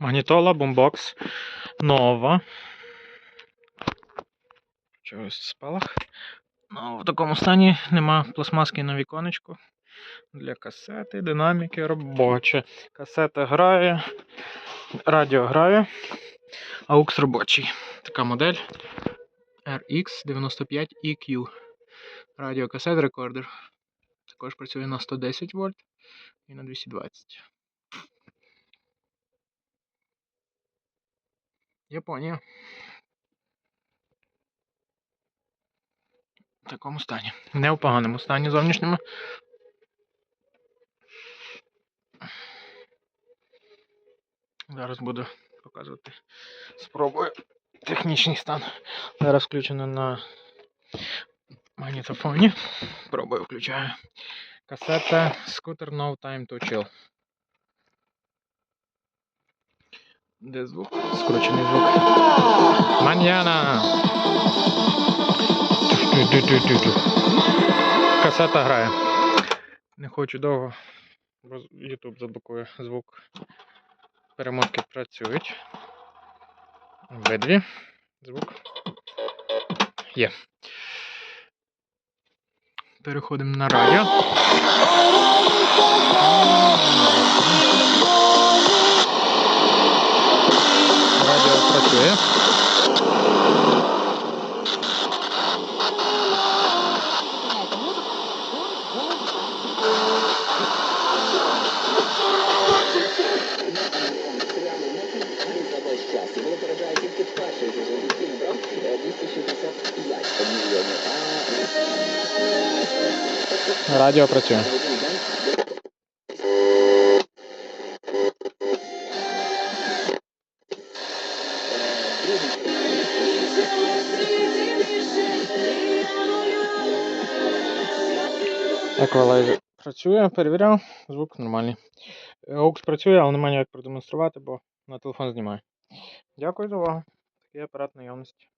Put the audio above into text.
Магнітола, бумбокс. Нова. Чогось спалах. Ну, в такому стані нема пластмаски на віконечку. Для касети, динаміки робоче. Касета грає, радіо грає, AUX робочий. Така модель RX95EQ. Радіокасет рекордер. Також працює на 110 вольт і на 220. Японія. В такому стані. Не в поганому стані зовнішньому. Зараз буду показувати. Спробую технічний стан. Зараз включено на магнітофоні. Пробую включаю. Касета Scooter No Time to Chill. Де звук? Скручений звук. Маньяна! Касета грає. Не хочу довго, YouTube заблокує звук. Перемотки працюють. Обидві. Звук. Є. Переходимо на радіо. Мільйонів. Радіо працює. Еквалайзер працює, перевіряв, звук нормальний. Окс працює, але немає як продемонструвати, бо на телефон знімає. Дякую за увагу. Такий апарат наявності.